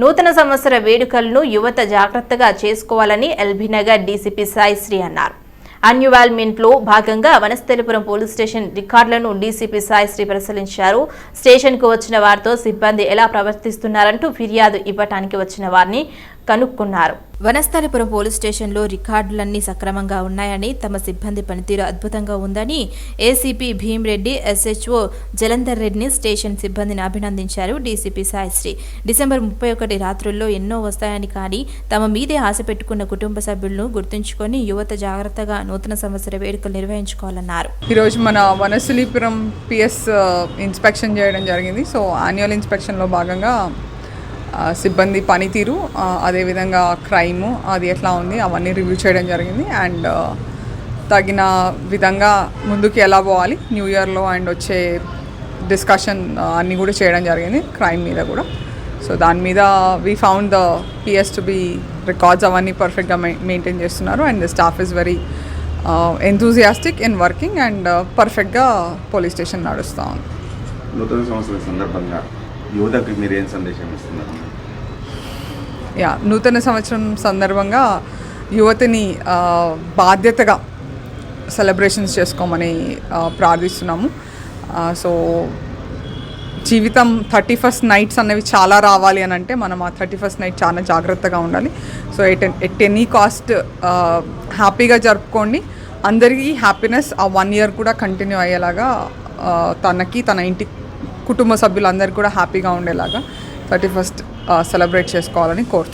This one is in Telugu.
నూతన సంవత్సర వేడుకలను యువత జాగ్రత్తగా చేసుకోవాలని ఎల్బీనగర్ డీసీపీ సాయిశ్రీ అన్నారు. అన్యువాల్మెంట్లో భాగంగా వనస్థలిపురం పోలీస్ స్టేషన్ రికార్డులను డీసీపీ సాయిశ్రీ పరిశీలించారు. స్టేషన్కు వచ్చిన వారితో సిబ్బంది ఎలా ప్రవర్తిస్తున్నారంటూ ఫిర్యాదు ఇవ్వటానికి వచ్చిన వారిని కనుక్కున్నారు. వనస్థలిపురం పోలీస్ స్టేషన్లో రికార్డులన్నీ సక్రమంగా ఉన్నాయని తమ సిబ్బంది పనితీరు అద్భుతంగా ఉందని ఏసీపీ భీమ్రెడ్డి ఎస్హెచ్ఓ జలంధర్ రెడ్డిని స్టేషన్ సిబ్బందిని అభినందించారు డీసీపీ సాయిశ్రీ. డిసెంబర్ ముప్పై ఒకటి రాత్రుల్లో ఎన్నో వస్తాయని కానీ తమ మీదే ఆశ పెట్టుకున్న కుటుంబ సభ్యులను గుర్తుంచుకొని యువత జాగ్రత్తగా నూతన సంవత్సర వేడుకలు నిర్వహించుకోవాలన్నారు. ఈరోజు మన వనస్థలిపురం పిఎస్ ఇన్స్పెక్షన్ చేయడం జరిగింది. సో యాన్యువల్ ఇన్స్పెక్షన్లో భాగంగా సిబ్బంది పనితీరు అదేవిధంగా క్రైము అది ఎట్లా ఉంది అవన్నీ రివ్యూ చేయడం జరిగింది. అండ్ తగిన విధంగా ముందుకు ఎలా పోవాలి న్యూ ఇయర్లో అండ్ వచ్చే డిస్కషన్ అన్నీ కూడా చేయడం జరిగింది క్రైమ్ మీద కూడా. సో దాని మీద we found the PS to be records అవన్నీ పర్ఫెక్ట్గా మెయింటైన్ చేస్తున్నారు. And the staff is very enthusiastic in working and పర్ఫెక్ట్గా పోలీస్ స్టేషన్ నడుస్తూ ఉంది. నూతన సంవత్సరం సందర్భంగా యువతకు మీరు ఏం సందేశం ఇస్తున్నారు? యా నూతన సంవత్సరం సందర్భంగా యువతని బాధ్యతగా సెలబ్రేషన్స్ చేసుకోమని ప్రార్థిస్తున్నాము. సో జీవితం థర్టీ ఫస్ట్ నైట్స్ అనేవి చాలా రావాలి అని అంటే మనం ఆ థర్టీ ఫస్ట్ నైట్ చాలా జాగ్రత్తగా ఉండాలి. So at at any cost హ్యాపీగా జరుపుకోండి. అందరికీ హ్యాపీనెస్ ఆ వన్ ఇయర్ కూడా కంటిన్యూ అయ్యేలాగా తనకి తన ఇంటి కుటుంబ సభ్యులందరికీ కూడా హ్యాపీగా ఉండేలాగా థర్టీ ఫస్ట్ సెలబ్రేట్ చేసుకోవాలని కోరుతున్నాను.